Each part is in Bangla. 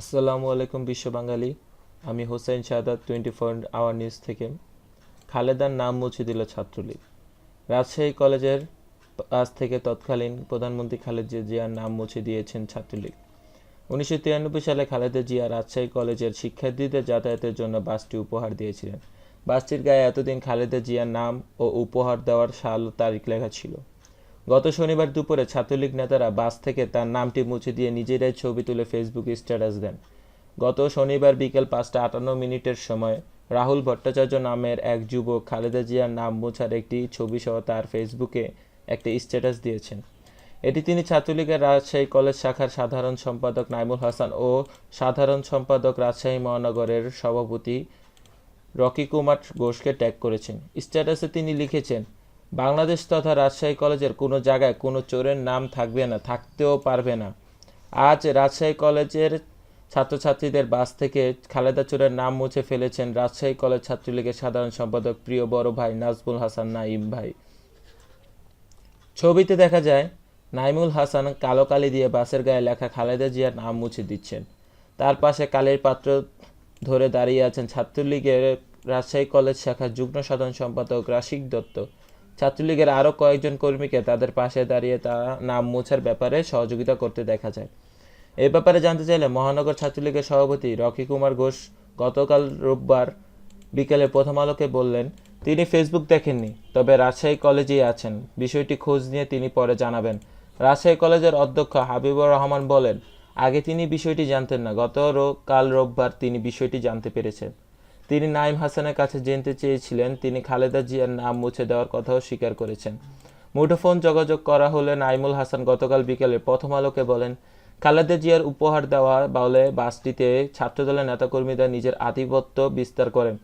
আসসালামু আলাইকুম বিশ্ব বাঙালি। আমি Hossain Sadat, twenty four hour news থেকে। খালেদার নাম মুছে দিল ছাত্রলীগ। রাজশাহী কলেজের আজ থেকে তৎকালীন প্রধানমন্ত্রী খালেদা জিয়ার নাম মুছে দিয়েছেন ছাত্রলীগ। উনিশশো তিরানব্বই সালে খালেদা জিয়া রাজশাহী কলেজের শিক্ষার্থীদের যাতায়াতের জন্য বাসটি উপহার দিয়েছিলেন। বাসটির গায়ে এতদিন খালেদা জিয়ার নাম ও উপহার দেওয়ার সাল তারিখ লেখা ছিল। গত শনিবার দুপুরে ছাত্রলীগ নেতারা বাস থেকে তার নামটি মুছে দিয়ে নিজেরাই ছবি তুলে ফেসবুকে স্ট্যাটাস দেন। গত শনিবার বিকেল পাঁচটা আটান্ন মিনিটের সময় রাহুল ভট্টাচার্য নামের এক যুবক খালেদা জিয়ার নাম মোছার একটি ছবি সহ তার ফেসবুকে একটি স্ট্যাটাস দিয়েছেন। এটি তিনি ছাত্রলীগের রাজশাহী কলেজ শাখার সাধারণ সম্পাদক নাইমুল হাসান ও সাধারণ সম্পাদক রাজশাহী মহানগরের সভাপতি রকি কুমার ঘোষকে ট্যাগ করেছেন। স্ট্যাটাসে তিনি লিখেছেন বাংলাদেশ তথা রাজশাহী কলেজের কোনো জায়গায় কোনো চোরের নাম থাকবে না, থাকতেও পারবে না। আজ রাজশাহী কলেজের ছাত্রছাত্রীদের বাস থেকে খালেদা চোরের নাম মুছে ফেলেছেন রাজশাহী কলেজ ছাত্রলীগের সাধারণ সম্পাদক প্রিয় বড় ভাই নাজমুল হাসান নাইম ভাই। ছবিতে দেখা যায়, নাইমুল হাসান কালো কালি দিয়ে বাসের গায়ে লেখা খালেদা জিয়ার নাম মুছে দিচ্ছেন। তার পাশে কালির পাত্র ধরে দাঁড়িয়ে আছেন ছাত্রলীগের রাজশাহী কলেজ শাখার যুগ্ম সাধারণ সম্পাদক রাশিক দত্ত। ছাত্রলীগের আরও কয়েকজন কর্মীকে তাদের পাশে দাঁড়িয়ে তা নাম মোছার ব্যাপারে সহযোগিতা করতে দেখা যায়। এ ব্যাপারে জানতে চাইলে মহানগর ছাত্রলীগের সভাপতি রকি কুমার ঘোষ গতকাল রোববার বিকেলে প্রথম আলোকে বললেন, তিনি ফেসবুক দেখেননি, তবে রাজশাহী কলেজেই আছেন। বিষয়টি খোঁজ নিয়ে তিনি পরে জানাবেন। রাজশাহী কলেজের অধ্যক্ষ হাবিবুর রহমান বলেন, আগে তিনি বিষয়টি জানতেন না। গত কাল রোববার তিনি বিষয়টি জানতে পেরেছেন। তিনি নাইম হাসানের কাছে জানতে চেয়েছিলেন, তিনি খালেদা জিয়ার নাম মুছে দেওয়ার কথাও স্বীকার করেছেন। মুঠোফোন যোগাযোগ করা হলে নাইমুল হাসান গতকাল বিকেলে প্রথম আলোকে বলেন, খালেদা জিয়ার উপহার দেওয়া বলে বাসটিতে ছাত্রদলের নেতাকর্মীরা নিজের আধিপত্য বিস্তার করেন।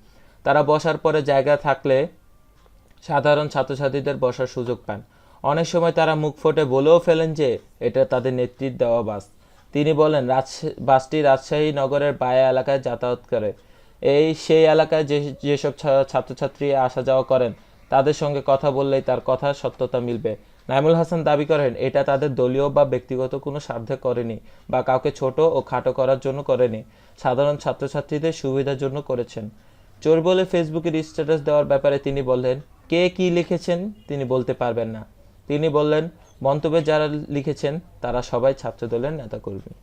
তারা বসার পরে জায়গা থাকলে সাধারণ ছাত্রছাত্রীদের বসার সুযোগ পান। অনেক সময় তারা মুখ ফুটে বলেও ফেলেন যে এটা তাদের নেতৃত্ব দেওয়া বাস। তিনি বলেন বাসটি রাজশাহী নগরের বায়া এলাকায় যাতায়াত করে। এই সেই এলাকায় যে, যেসব ছাত্রছাত্রী আসা যাওয়া করেন, তাদের সঙ্গে কথা বললেই তার কথার সত্যতা মিলবে। নাইমুল হাসান দাবি করেন, এটা তাদের দলীয় বা ব্যক্তিগত কোনো স্বার্থে করেনি বা কাউকে ছোট ও খাটো করার জন্য করেনি। সাধারণ ছাত্রছাত্রীদের সুবিধার জন্য করেছেন। চোর বলে ফেসবুকের স্ট্যাটাস দেওয়ার ব্যাপারে তিনি বললেন, কে কি লিখেছেন? তিনি বলতে পারবেন না। তিনি বললেন, মন্তব্যে যারা লিখেছেন, তারা সবাই ছাত্রদলের নেতা নেতাকর্মী।